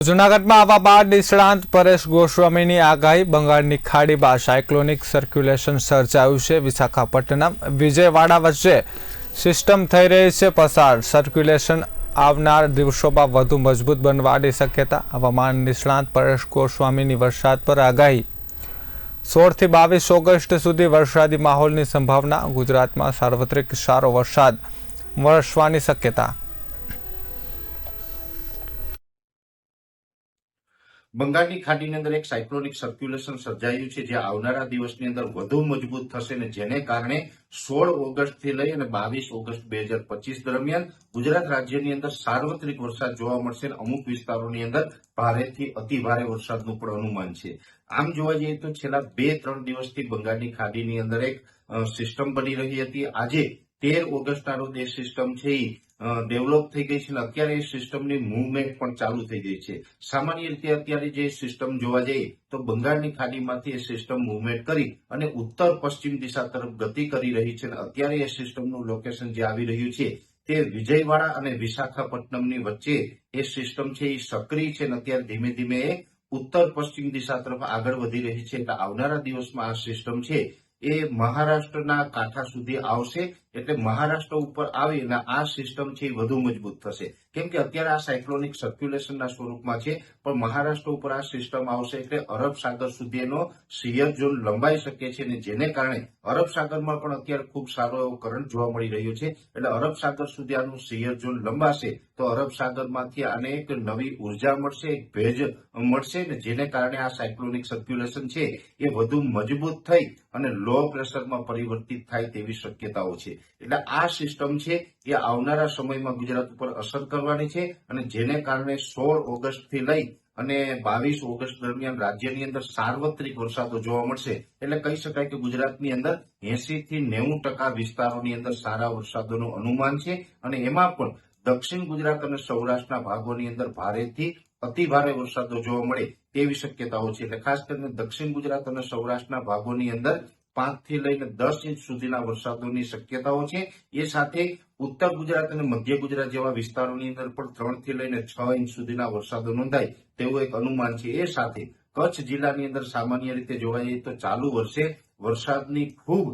જૂનાગઢમાં આવા બાદ નિષ્ણાંત પરેશ ગોસ્વામીની આગાહી, બંગાળની ખાડીમાં સાયક્લોનિક સર્ક્યુલેશન સર્જાયું છે વિશાખાપટ્ટનમ. વિજયવાડા વચ્ચે સિસ્ટમ થઈ રહી છે પસાર. સર્ક્યુલેશન આવનાર દિવસોમાં વધુ મજબૂત બનવાની શક્યતા. હવામાન નિષ્ણાંત પરેશ ગોસ્વામીની વરસાદ પર આગાહી. સોળથી બાવીસ ઓગસ્ટ સુધી વરસાદી માહોલની સંભાવના. ગુજરાતમાં સાર્વત્રિક સારો વરસાદ વરસવાની શક્યતા. બંગાળની ખાડીની અંદર એક સાયક્લોનિક સર્ક્યુલેશન સર્જાયું છે, જે આવનારા દિવસની અંદર વધુ મજબૂત થશે અને જેને કારણે સોળ ઓગસ્ટથી લઈ અને બાવીસ ઓગસ્ટ બે હજાર પચીસ દરમિયાન ગુજરાત રાજ્યની અંદર સાર્વત્રિક વરસાદ જોવા મળશે અને અમુક વિસ્તારોની અંદર ભારેથી અતિભારે વરસાદનું પણ અનુમાન છે. આમ જોવા જઈએ તો છેલ્લા બે ત્રણ દિવસથી બંગાળની ખાડીની અંદર એક સિસ્ટમ બની રહી હતી. આજે તેર ઓગસ્ટના રોજ એ સિસ્ટમ છે એ ડેવલપ થઈ ગઈ છે અને અત્યારે એ સિસ્ટમની મુવમેન્ટ પણ ચાલુ થઈ ગઈ છે. સામાન્ય રીતે અત્યારે જે સિસ્ટમ જોવા જઈએ તો બંગાળની ખાડીમાંથી એ સિસ્ટમ મુવમેન્ટ કરી અને ઉત્તર પશ્ચિમ દિશા તરફ ગતિ કરી રહી છે અને અત્યારે એ સિસ્ટમનું લોકેશન જે આવી રહ્યું છે તે વિજયવાડા અને વિશાખાપટ્ટનમની વચ્ચે એ સિસ્ટમ છે એ સક્રિય છે અને અત્યારે ધીમે ધીમે એ ઉત્તર પશ્ચિમ દિશા તરફ આગળ વધી રહી છે. એટલે આવનારા દિવસમાં આ સિસ્ટમ છે એ મહારાષ્ટ્રના કાંઠા સુધી આવશે, એટલે મહારાષ્ટ્ર ઉપર આવી અને આ સિસ્ટમ છે એ વધુ મજબૂત થશે. કેમ કે અત્યારે આ સાયક્લોનિક સર્ક્યુલેશનના સ્વરૂપમાં છે, પણ મહારાષ્ટ્ર ઉપર આ સિસ્ટમ આવશે એટલે અરબ સાગર સુધી એનો સિયર ઝોન લંબાઈ શકે છે અને જેને કારણે અરબ સાગરમાં પણ અત્યારે ખૂબ સારો એવો કરંટ જોવા મળી રહ્યો છે. એટલે અરબ સાગર સુધી આનું સિયર ઝોન લંબાશે તો અરબ સાગરમાંથી આને એક નવી ઊર્જા મળશે, એક ભેજ મળશે ને જેને કારણે આ સાયક્લોનિક સર્ક્યુલેશન છે એ વધુ મજબૂત થઈ અને લો પ્રેશરમાં પરિવર્તિત થાય તેવી શક્યતાઓ છે. એટલે આ સિસ્ટમ છે એ આવનારા સમયમાં ગુજરાત ઉપર અસર કરવાની છે અને જેને કારણે સોળ ઓગસ્ટથી લઈ અને બાવીસ ઓગસ્ટ દરમિયાન રાજ્યની અંદર સાર્વત્રિક વરસાદો જોવા મળશે. એટલે કહી શકાય કે ગુજરાતની અંદર એસી થી નેવું ટકા વિસ્તારોની અંદર સારા વરસાદોનું અનુમાન છે અને એમાં પણ દક્ષિણ ગુજરાત અને સૌરાષ્ટ્રના ભાગોની અંદર ભારેથી અતિ ભારે વરસાદો જોવા મળે તેવી શક્યતાઓ છે એટલે ખાસ કરીને દક્ષિણ ગુજરાત અને સૌરાષ્ટ્રના ભાગોની અંદર પાંચથી લઈને દસ ઇંચ સુધીના વરસાદોની શક્યતાઓ છે. એ સાથે ઉત્તર ગુજરાત અને મધ્ય ગુજરાત જેવા વિસ્તારોની અંદર પણ ત્રણથી લઈને છ ઇંચ સુધીના વરસાદો નોંધાય તેવું એક અનુમાન છે. એ સાથે કચ્છ જિલ્લાની અંદર સામાન્ય રીતે જોવા જઈએ તો ચાલુ વર્ષે વરસાદની ખૂબ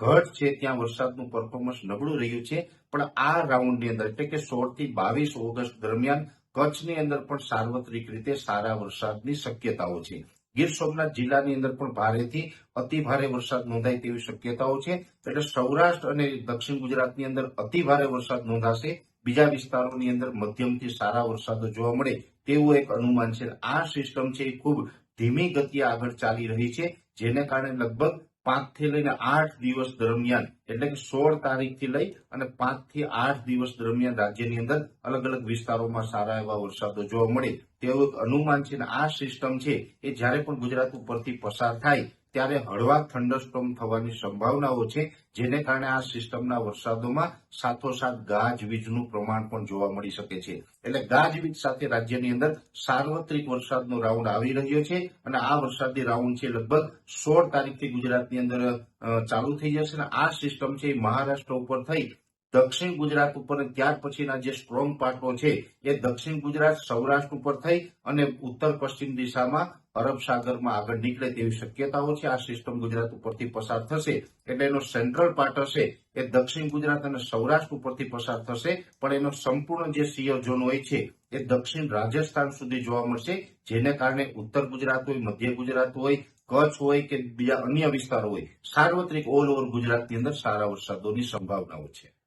ઘટ છે. ત્યાં વરસાદનું પરફોર્મન્સ નબળું રહ્યું છે. પણ આ રાઉન્ડની અંદર એટલે કે સોળથી બાવીસ ઓગસ્ટ દરમિયાન કચ્છની અંદર પણ સાર્વત્રિક રીતે સારા વરસાદની શક્યતાઓ છે. ગીર સોમનાથ જિલ્લાની અંદર પણ ભારેથી અતિ ભારે વરસાદ નોંધાય તેવી શક્યતાઓ છે. એટલે સૌરાષ્ટ્ર અને દક્ષિણ ગુજરાતની અંદર અતિ ભારે વરસાદ નોંધાશે બીજા વિસ્તારોની અંદર મધ્યમથી સારા વરસાદો જોવા મળે તેવું એક અનુમાન છે. આ સિસ્ટમ છે એ ખૂબ ધીમી ગતિએ આગળ ચાલી રહી છે, જેને કારણે લગભગ પાંચથી લઈને આઠ દિવસ દરમિયાન, એટલે કે સોળ તારીખથી લઈ અને પાંચથી આઠ દિવસ દરમિયાન રાજ્યની અંદર અલગ અલગ વિસ્તારોમાં સારા એવા વરસાદો જોવા મળે તેવું એક અનુમાન છે. અને આ સિસ્ટમ છે એ જ્યારે પણ ગુજરાત ઉપરથી પસાર થાય ત્યારે હળવા થંડરસ્ટોમ થવાની સંભાવનાઓ છે, જેને કારણે આ સિસ્ટમના વરસાદોમાં સાથોસાથ ગાજવીજનું પ્રમાણ પણ જોવા મળી શકે છે. એટલે ગાજવીજ સાથે રાજ્યની અંદર સાર્વત્રિક વરસાદનો રાઉન્ડ આવી રહ્યો છે અને આ વરસાદી રાઉન્ડ છે લગભગ સોળ તારીખથી ગુજરાતની અંદર ચાલુ થઈ જશે અને આ સિસ્ટમ છે એ મહારાષ્ટ્ર ઉપર થઈ દક્ષિણ ગુજરાત ઉપર ત્યાર પછીના જે સ્ટ્રોંગ પાર્ટો છે, એ દક્ષિણ ગુજરાત, સૌરાષ્ટ્ર ઉપર થઈ અને ઉત્તર પશ્ચિમ દિશામાં અરબ સાગરમાં આગળ નીકળે તેવી શક્યતાઓ છે. આ સિસ્ટમ ગુજરાત ઉપરથી પસાર થશે એટલે એનો સેન્ટ્રલ પાર્ટ હશે એ દક્ષિણ ગુજરાત અને સૌરાષ્ટ્ર ઉપરથી પસાર થશે. પણ એનો સંપૂર્ણ જે સિંહ ઝોન હોય છે, એ દક્ષિણ રાજસ્થાન સુધી જોવા મળશે. જેને કારણે ઉત્તર ગુજરાત હોય, મધ્ય ગુજરાત હોય, કચ્છ હોય કે બીજા અન્ય વિસ્તારો હોય, સાર્વત્રિક ઓલ ઓવર ગુજરાતની અંદર સારા વરસાદોની સંભાવનાઓ છે.